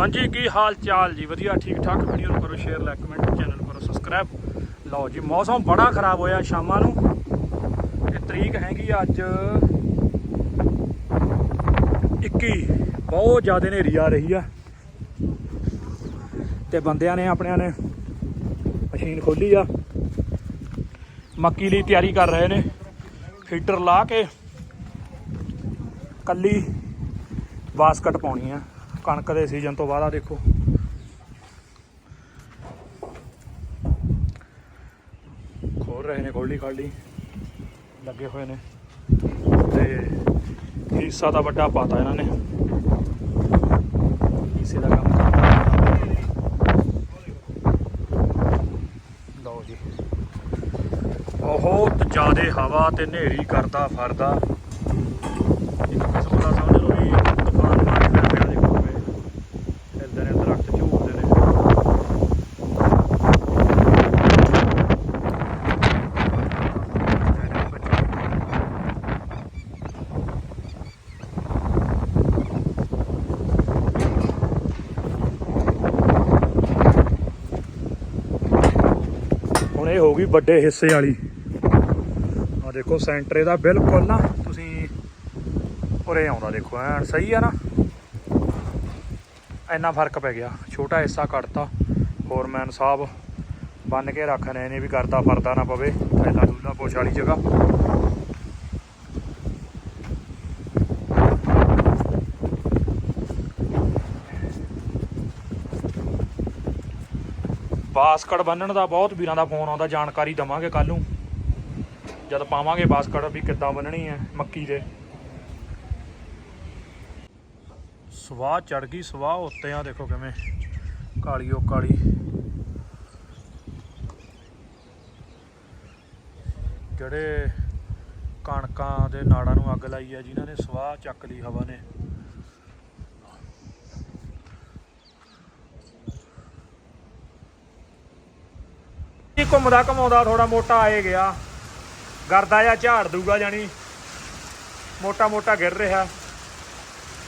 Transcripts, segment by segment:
ਹਾਂਜੀ, ਕੀ ਹਾਲ ਚਾਲ ਜੀ? ਵਧੀਆ, ਠੀਕ ਠਾਕ। ਵੀਡੀਓ ਨੂੰ ਕਰੋ ਸ਼ੇਅਰ ਲਾਈਕ ਕਮੈਂਟ ਚੈਨਲ ਕਰੋ ਸਬਸਕ੍ਰਾਈਬ ਲਓ ਜੀ, ਮੌਸਮ ਬੜਾ ਖਰਾਬ ਹੋਇਆ ਸ਼ਾਮਾਂ ਨੂੰ। ਇਹ ਤਰੀਕ ਹੈਗੀ ਅੱਜ 21 ਬਹੁਤ ਜ਼ਿਆਦਾ ਹਨੇਰੀ ਆ ਰਹੀ ਆ। ਤੇ ਬੰਦਿਆਂ ਨੇ ਆਪਣਿਆਂ ਨੇ ਮਸ਼ੀਨ ਖੋਲੀ ਆ। ਮੱਕੀ ਲਈ ਤਿਆਰੀ ਕਰ ਰਹੇ ਨੇ। ਫੀਡਰ ਲਾ ਕੇ ਕੱਲੀ ਬਾਸਕਟ ਪਾਉਣੀ ਆ। ਕਣਕ ਦੇ ਸੀਜ਼ਨ ਤੋਂ ਬਾਅਦ ਆ ਦੇਖੋ। ਖੋਲ ਰਹੇ ਨੇ ਖੋਲੀ ਖਾਲੀ। ਲੱਗੇ ਹੋਏ ਨੇ। ਤੇ ਹਿੱਸਾ ਦਾ ਵੱਡਾ ਪਾਤਾ ਇਹਨਾਂ ਨੇ। ਹਿੱਸੇ ਦਾ ਕੰਮ ਕਰਨਾ। ਲਓ ਜੀ। ਬਹੁਤ ਜ਼ਿਆਦੇ ਹਵਾ ਤੇ ਹਨੇਰੀ ਕਰਦਾ ਫਰਦਾ ਇੱਕ ਕਿਸਮ ਦਾ ਸਮਝ ਲਓ ਵੀ ਤੂਫਾਨ ਮਾਰ ਕੇ ਪਿਆ ਦੇਖੋ ਵੇ ਹਿਲਦੇ ਨੇ ਦਰਖਤ ਝੂਟਦੇ ਨੇ ਹੁਣ ਇਹ ਹੋ ਗਈ ਵੱਡੇ ਹਿੱਸੇ ਵਾਲੀ। ਆ ਦੇਖੋ, ਸੈਂਟਰ ਇਹਦਾ ਬਿਲਕੁਲ ਨਾ ਤੁਸੀਂ ਉਰੇ ਆਉਂਦਾ ਦੇਖੋ, ਐਨ ਸਹੀ ਆ ਨਾ। ਇੰਨਾ ਫ਼ਰਕ ਪੈ ਗਿਆ। ਛੋਟਾ ਹਿੱਸਾ ਕੱਟਤਾ ਫੋਰਮੈਨ ਸਾਹਿਬ ਬੰਨ ਕੇ ਰੱਖ ਰਹੇ ਨੇ ਵੀ ਕਰਦਾ, ਫਰਦਾ ਨਾ ਪਵੇ ਥੈਲਾ ਦੂਲਾ ਪੁੱਛ ਵਾਲੀ ਜਗ੍ਹਾ। ਬਾਸਕਟ ਬੰਨਣ ਦਾ ਬਹੁਤ ਵੀਰਾਂ ਦਾ ਫੋਨ ਆਉਂਦਾ, ਜਾਣਕਾਰੀ ਦਵਾਂਗੇ ਕੱਲ ਨੂੰ। ਜਦ ਪਾਵਾਂਗੇ ਬਾਸਕਟ ਵੀ ਕਿੱਦਾਂ ਬੰਨਣੀ ਹੈ, ਮੱਕੀ ਦੇ। ਸਵਾਹ ਚੜ ਗਈ, ਸਵਾਹ ਉੱਤੇ ਆ ਦੇਖੋ ਕਿਵੇਂ, ਕਾਲੀ ਉਹ ਕਾਲੀ। ਜਿਹੜੇ ਕਣਕਾਂ ਦੇ ਨਾੜਾਂ ਨੂੰ ਅੱਗ ਲਾਈ ਆ ਜਿਨ੍ਹਾਂ ਨੇ ਸਵਾਹ ਚੱਕ ਲਈ ਹਵਾ ਨੇ। ਘੁੰਮਦਾ ਘਮਾਉਂਦਾ ਥੋੜਾ ਮੋਟਾ ਆਏ ਗਿਆ। ਗਰਦਾ ਜਾਂ ਝਾੜ ਦੂਗਾ ਜਾਨੀ ਮੋਟਾ ਮੋਟਾ ਗਿਰ ਰਿਹਾ।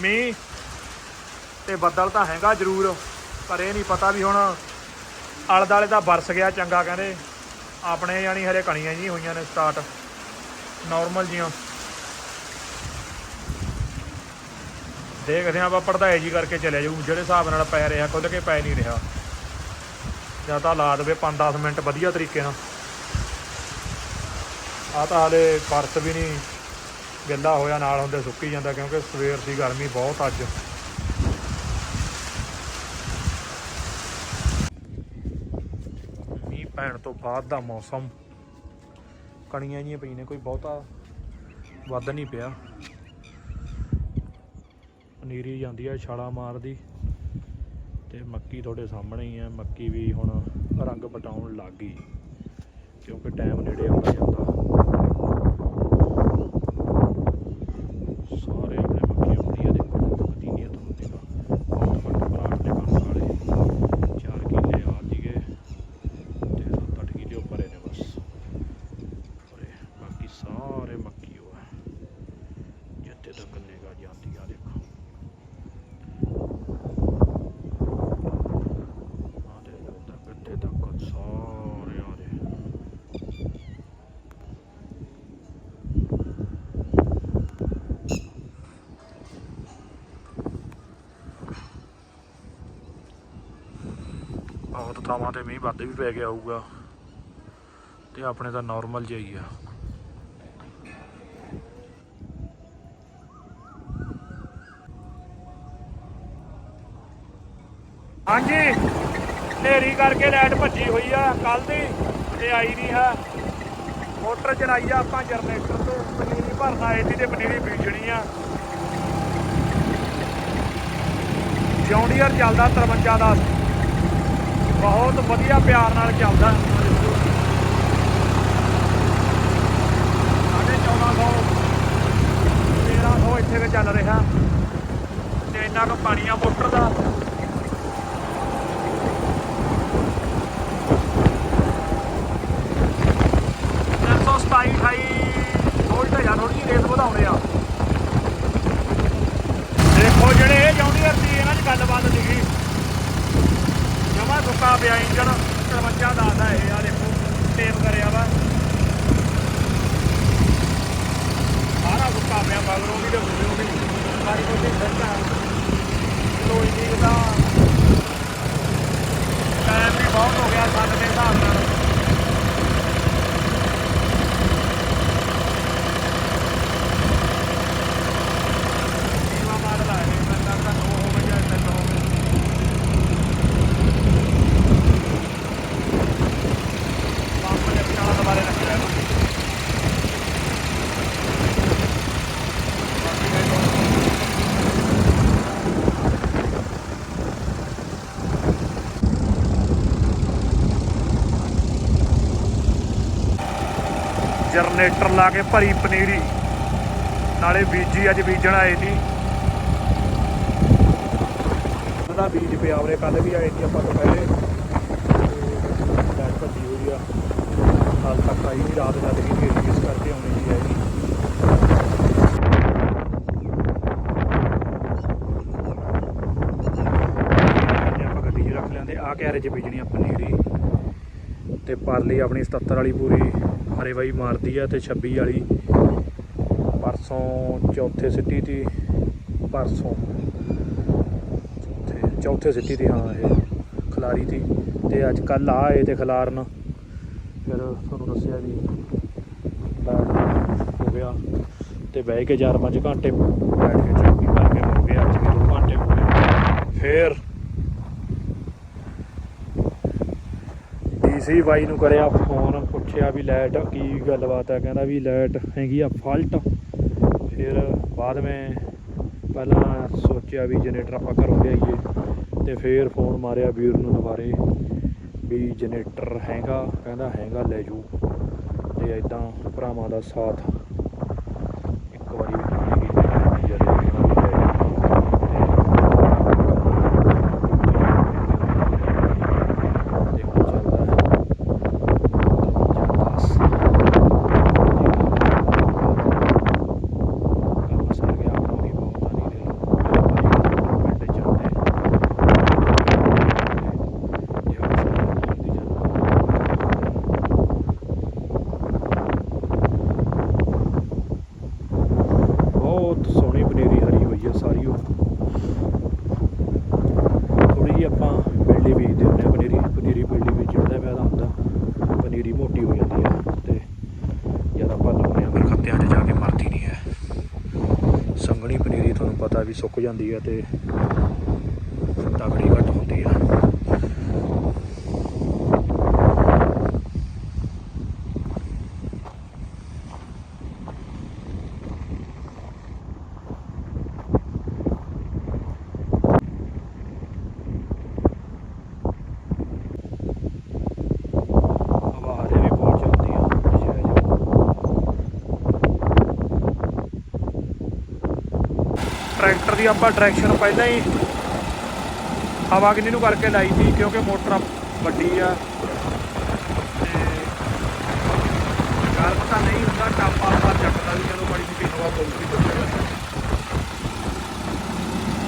ਮੀਂਹ ਤੇ ਬੱਦਲ ਤਾਂ ਹੈਗਾ ਜ਼ਰੂਰ, ਪਰ ਇਹ ਨਹੀਂ ਪਤਾ ਵੀ ਹੁਣ ਆਲੇ ਦਾਲੇ ਦਾ ਬਰਸ ਗਿਆ ਚੰਗਾ ਕਹਿੰਦੇ। ਆਪਣੇ ਜਾਨੀ ਹਰੇ ਕਣੀਆਂ ਜੀ ਹੋਈਆਂ ਨੇ ਸਟਾਰਟ ਨਾਰਮਲ ਜੀਆਂ ਦੇਖਦੇ ਆਂ ਆਪਾਂ ਪੜਦਾਈ ਜੀ ਕਰਕੇ ਚਲੇ ਜਾਊ। ਜਿਹੜੇ ਹਿਸਾਬ ਨਾਲ ਪੈ ਰਿਹਾ ਖੁੱਲ ਕੇ ਪੈ ਨਹੀਂ ਰਿਹਾ। ਜਾਂ ਤਾਂ ਲਾ ਦੇਵੇ 5-10 ਮਿੰਟ ਵਧੀਆ ਤਰੀਕੇ ਨਾਲ। ਆ ਤਾਂ ਹਾਲੇ ਫਰਸ਼ ਵੀ ਨਹੀਂ ਗਿੱਲਾ ਹੋਇਆ, ਨਾਲ ਹੁੰਦੇ ਸੁੱਕੀ ਜਾਂਦਾ ਕਿਉਂਕਿ ਸਵੇਰ ਦੀ ਗਰਮੀ ਬਹੁਤ ਅੱਜ। ਮੀਂਹ ਪੈਣ ਤੋਂ ਬਾਅਦ ਦਾ ਮੌਸਮ। ਕਣੀਆਂ ਜੀਆਂ ਪਈਆਂ ਨੇ, ਕੋਈ ਬਹੁਤਾ ਵੱਧ ਨਹੀਂ ਪਿਆ। ਪਨੀਰੀ ਜਾਂਦੀ ਆ ਛਾਲਾ ਮਾਰਦੀ। ਤੇ ਮੱਕੀ ਤੁਹਾਡੇ ਸਾਹਮਣੇ ਹੀ ਹੈ ਮੱਕੀ ਵੀ ਹੁਣ ਰੰਗ ਪਟਾਉਣ ਲੱਗ ਗਈ, ਕਿਉਂਕਿ ਟਾਈਮ ਨੇੜੇ ਆਉਂਦਾ ਜਾਂਦਾ ਸਾਰੇ ਆਪਣੇ ਮੱਕੀ ਆਉਂਦੀ ਆ ਦੇਖੋ ਕਤੀਨੀਆਂ ਤੋਂ ਦੇਖੋ ਬਹੁਤ ਵੱਡੇ ਪਲਾਟ ਨੇ ਕਣਕ ਵਾਲੇ 4 ਕਿੱਲੇ ਆ ਜੀਗੇ ਤੇ 7-8 ਕਿੱਲੇ ਉੱਪਰ ਨੇ ਬਸ ਔਰੇ ਬਾਕੀ ਸਾਰੇ ਮੱਕੀ ਉਹ ਹੈ ਜਿੱਥੇ ਤੱਕ ਨਿਗਾਹ ਜਾਂਦੀ ਆ ਦੇਖੋ ਆਦੇ ਤੱਕ ਇੱਥੇ ਤੱਕ ਸਾਰੇ ਆ ਰਹੇ ਬਹੁਤ ਥਾਵਾਂ ਤੇ ਮੀਂਹ ਵੱਧ ਵੀ ਪੈ ਗਿਆ ਹੋਊਗਾ ਤੇ ਆਪਣੇ ਤਾਂ ਨਾਰਮਲ ਜਿਹਾ ਹੀ ਆ। ਹਾਂਜੀ, ਹਨੇਰੀ ਕਰਕੇ ਲਾਈਟ ਭੱਜੀ ਹੋਈ ਆ ਕੱਲ ਦੀ ਤੇ ਆਈ ਨਹੀਂ ਆ। ਮੋਟਰ ਚਲਾਈ ਆ ਆਪਾਂ ਜਨਰੇਟਰ ਤੋਂ, ਪਨੀਰੀ ਭਰਨਾ ਆਏ ਸੀ ਤੇ ਪਨੀਰੀ ਬੀਜਣੀ ਆ। ਜੌਂਡੀਅਰ ਚੱਲਦਾ 53 ਦਾ। ਬਹੁਤ ਵਧੀਆ ਪਿਆਰ ਨਾਲ ਚੱਲਦਾ। ਸਾਢੇ 1400 1300 ਇੱਥੇ ਵੀ ਚੱਲ ਰਿਹਾ। ਤੇ ਇੰਨਾ ਕੁ ਪਾਣੀ ਆ ਮੋਟਰ ਦਾ। ਤਿੰਨ ਸੌ ਸਤਾਈ ਅਠਾਈ ਵੋਲਟ ਜਾਂ ਥੋੜੀ ਜਿਹੀ ਰੇਸ ਵਧਾਉਣੇ ਆ। ਦੇਖੋ ਜਿਹੜੇ ਇਹ ਜੌਂਡੀਅਰ ਦੀ ਇਹਨਾਂ 'ਚ ਗੱਲਬਾਤ ਲਿਖੀ। ਸੀਗੀ ਸੁੱਕਾ ਪਿਆ ਇੰਜਣ। 53 ਦੱਸਦਾ ਇਹ ਆ ਦੇਖੋ ਟੇਪ ਕਰਿਆ ਵਾ। ਸਾਰਾ ਸੁੱਕਾ ਪਿਆ, ਮਗਰੋਂ ਵੀ ਤੇ ਮੂਹਰੋਂ ਵੀ। ਸਾਰੀ ਕੁਝ ਫਿਰਦਾ ਲੋਈ ਦੀ ਦਾ ਟਾਈਮ ਵੀ ਬਹੁਤ ਹੋ ਗਿਆ ਸੱਤ ਦੇ ਹਿਸਾਬ ਨਾਲ ਨੀਵਾਂ ਮਾਡਲ ਆ ਇਹ ਮੈਂ ਤਾਂ ਦੋ ਹੋਵੇ ਜਾਂ ਤਿੰਨ ਹੋਵੇ ਪੰਪ ਦੇ ਵਿਚਾਲਾ ਦੁਬਾਰੇ ਰੱਖਿਆ ਹੈ ਬਾਕੀ ਦੇਖੋ ਜਨਰੇਟਰ ਲਾ ਕੇ ਭਰੀ ਪਨੀਰੀ। ਨਾਲੇ ਬੀਜੀ ਅੱਜ ਬੀਜਣ ਆਏ ਸੀ। ਉਹਦਾ ਬੀਜ ਪਿਆ ਉਰੇ ਕੱਲ ਵੀ ਆਏ ਸੀ ਆਪਾਂ ਦੁਪਹਿਰੇ ਤੇ ਲਾਈਟ ਭੱਜੀ ਹੋਈ ਆ। ਹਾਲ ਤੱਕ ਆਈ ਨਹੀਂ ਰਾਤ ਦਾ ਦੇਖੀ ਕਿ ਇਸ ਕਰਕੇ ਆਉਣੀ ਨਹੀਂ ਆਈ। ਆਪਾਂ ਗੱਡੀ 'ਚ ਰੱਖ ਲਿਆਂਦੇ ਆ ਕਿਆਰੇ 'ਚ ਬੀਜਣੀ ਆ ਪਨੀਰੀ। ਤੇ ਪਰਲੀ ਆਪਣੀ 77 ਵਾਲੀ ਪੂਰੀ ਹਰੇ ਵਾਈ ਮਾਰਦੀ ਆ ਤੇ 26 ਵਾਲੀ ਪਰਸੋਂ ਚੌਥੇ ਸਿੱਟੀ ਦੀ, ਪਰਸੋਂ ਚੌਥੇ ਚੌਥੇ ਸਿੱਟੀ ਦੀ, ਹਾਂ, ਇਹ ਖਿਲਾਰੀ ਦੀ। ਤੇ ਅੱਜ ਕੱਲ ਇਹ ਤੇ ਖਿਲਾਰਨ। ਫਿਰ ਤੁਹਾਨੂੰ ਦੱਸਿਆ ਵੀ ਬੈਠ ਹੋ ਗਿਆ। ਤੇ ਬਹਿ ਕੇ 4-5 ਘੰਟੇ ਬੈਠ ਕੇ ਹੋ ਗਿਆ ਅੱਜ ਵੀ 2 ਘੰਟੇ ਹੋ ਗਏ ਫਿਰ ਡੀਸੀ ਬਾਈ ਨੂੰ ਕਰਿਆ ਫੋਨ, ਪੁੱਛਿਆ ਵੀ ਲਾਈਟ ਕੀ ਗੱਲਬਾਤ ਹੈ ਕਹਿੰਦਾ ਵੀ ਲਾਈਟ ਹੈਗੀ ਆ ਫਾਲਟ ਫਿਰ ਬਾਅਦ ਮੈਂ ਪਹਿਲਾਂ ਸੋਚਿਆ ਵੀ ਜਨਰੇਟਰ ਆਪਾਂ ਘਰੋਂ ਲਿਆਈਏ, ਤੇ ਫਿਰ ਫੋਨ ਮਾਰਿਆ ਵੀਰ ਨੂੰ ਦੁਬਾਰੇ ਵੀ ਜਨਰੇਟਰ ਹੈਗਾ, ਕਹਿੰਦਾ ਹੈਗਾ ਲੈ ਜੂ ਤੇ ਐਦਾਂ ਭਰਾਵਾਂ ਦਾ ਸਾਥ ਇੱਕ ਵਾਰੀ ਵੀ ਨਹੀਂ ਕੀਤੀ ਜਦ ਤੇ ਹੁਣ ਚੱਲਦਾ ਹੈ ਕੰਮ ਸਰ ਗਿਆ ਆਪਣਾ ਵੀ ਬਹੁਤ ਆ ਨਹੀਂ ਦੇ ਪਿੰਡ ਜਾਂਦੇ ਜਿਹੜਾ ਸਰ ਜਾਂਦੀ ਬਹੁਤ ਸੋਹਣੀ ਪਨੀਰੀ ਹਰੀ ਹੋਈ ਹੈ ਸਾਰੀ ਉਹ ਥੋੜੀ ਜਿਹੀ ਆਪਾਂ ਬਿਲਡੀ ਬੀਜਦੇ ਹੁੰਦੇ ਹਾਂ ਪਨੀਰੀ ਪਨੀਰੀ ਬਿਲਡੀ ਵਿੱਚ ਜਿਹੜਾ ਫਾਇਦਾ ਹੁੰਦਾ, ਪਨੀਰੀ ਮੋਟੀ ਹੋ ਜਾਂਦੀ ਹੈ ਤੇ ਜਦ ਆਪਾਂ ਲਾਉਂਦੇ ਹਾਂ। ਫਿਰ ਖੱਤਿਆਂ 'ਚ ਜਾ ਕੇ ਮਰਦੀ ਨਹੀਂ ਹੈ। ਸੰਘਣੀ ਪਨੀਰੀ ਤੁਹਾਨੂੰ ਪਤਾ ਵੀ ਸੁੱਕ ਜਾਂਦੀ ਹੈ ਤੇ ਤਗੜੀ ਘੱਟ ਹੁੰਦੀ ਹੈ ਹਵਾ ਹਰੇ ਵੀ ਬਹੁਤ ਚੱਲਦੀ ਆ ਨਜ਼ਾਰੇ ਜਿਹੇ। ਟਰੈਕਟਰ ਦੀ ਆਪਾਂ ਡਾਇਰੈਕਸ਼ਨ ਪਹਿਲਾਂ ਹੀ ਹਵਾ ਕਿੰਨੀ ਨੂੰ ਕਰਕੇ ਲਾਈ ਸੀ, ਕਿਉਂਕਿ ਮੋਟਰ ਵੱਡੀ ਆ। ਤੇ ਗਰਮ ਤਾਂ ਨਹੀਂ ਹੁੰਦਾ, ਟਾਪਾ ਆਪਾਂ ਚੱਕਦਾ ਵੀ ਜਦੋਂ ਬੜੀ ਜਿਹੀ ਹਵਾ ਪਊਗੀ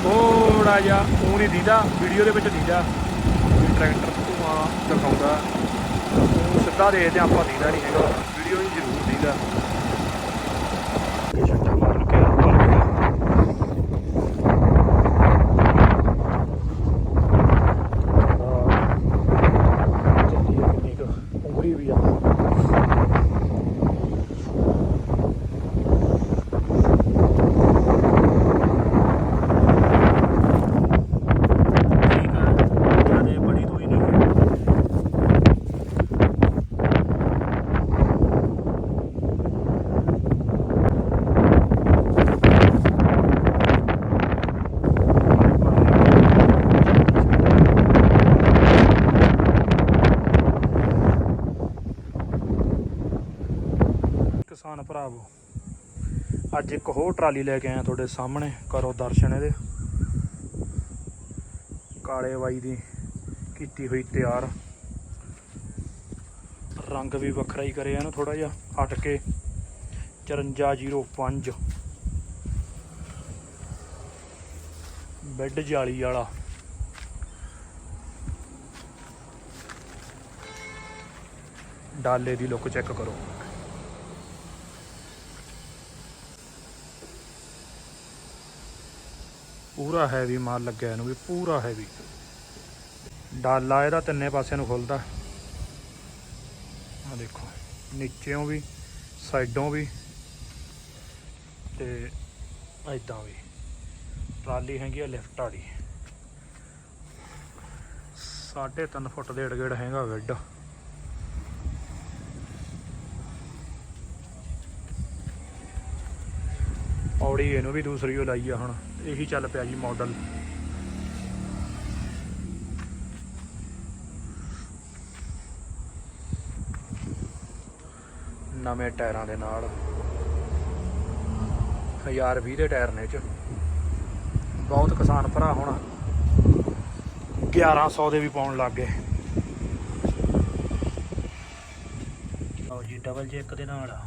ਥੋੜਾ ਜਿਹਾ ਉਹ ਨਹੀਂ ਦੀਦਾ ਵੀਡੀਓ ਦੇ ਵਿੱਚ ਦੀਦਾ ਟਰੈਕਟਰ ਧੂਆਂ ਦਿਖਾਉਂਦਾ। ਉਹ ਸਿੱਧਾ ਦੇਖਦੇ ਆਪਾਂ ਦੀਦਾ ਨਹੀਂ ਹੈਗਾ ਵੀਡੀਓ 'ਚ ਜ਼ਰੂਰ ਦੀਦਾ ਇਹ ਛੱਟਾ ਮਾਰਨ ਕੇ ਉੱਪਰ ਗਿਆ ਚੱਲੀ ਹੈ ਕਿੰਨੀ ਕੁ ਉਂਗਲੀ ਵੀ ਆ ਠੀਕ ਹੈ ਜਿਆਦੇ ਬੜੀ ਤੋਂ ਹੀ ਨਹੀਂ ਹੈ ਕਿਸਾਨ ਭਰਾਵੋ। ਅੱਜ ਇੱਕ ਹੋਰ ਟਰਾਲੀ ਲੈ ਕੇ ਆਇਆ ਤੁਹਾਡੇ ਸਾਹਮਣੇ, ਕਰੋ ਦਰਸ਼ਨ ਇਹਦੇ। ਕਾਲੇ ਬਾਈ ਦੀ ਕੀਤੀ ਹੋਈ ਤਿਆਰ। ਰੰਗ ਵੀ ਵੱਖਰਾ ਹੀ ਕਰਿਆ ਇਹਨੂੰ ਥੋੜਾ ਜਿਹਾ ਹਟ ਕੇ 5405 ਬੈੱਡ ਜਾਲੀ ਵਾਲਾ। ਡਾਲੇ ਦੀ ਲੁੱਕ ਚੈੱਕ ਕਰੋ। ਪੂਰਾ ਹੈਵੀ ਮਾਲ ਲੱਗਿਆ ਇਹਨੂੰ ਵੀ, ਪੂਰਾ ਹੈਵੀ ਡਾਲਾ ਇਹਦਾ, ਤਿੰਨੇ ਪਾਸਿਆਂ ਨੂੰ ਖੁੱਲਦਾ। ਆ ਦੇਖੋ ਨੀਚੇੋਂ ਵੀ, ਸਾਈਡੋਂ ਵੀ, ਤੇ ਐਦਾਂ ਵੀ। ਟਰਾਲੀ ਹੈਗੀ ਆ ਲਿਫਟ ਵਾਲੀ। ਸਾਢੇ ਤਿੰਨ ਫੁੱਟ ਦੇ ਏੜ ਹੈਗਾ ਵਿੱਡ ਔੜੀ ਇਹਨੂੰ ਵੀ ਦੂਸਰੀ ਓ ਲਾਈ ਆ ਹੁਣ, ਇਹੀ ਚੱਲ ਪਿਆ ਜੀ ਮਾਡਲ ਨਵੇਂ ਟਾਇਰਾਂ ਦੇ ਨਾਲ। 1020 ਦੇ ਟਾਇਰ ਨੇ ਚ। ਬਹੁਤ ਕਿਸਾਨ ਭਰਾ ਹੁਣ। 1100 ਦੇ ਵੀ ਪਾਉਣ ਲੱਗ ਗਏ। ਲਓ ਜੀ ਡਬਲ ਜੇ ਇੱਕ ਦੇ ਨਾਲ। ਆ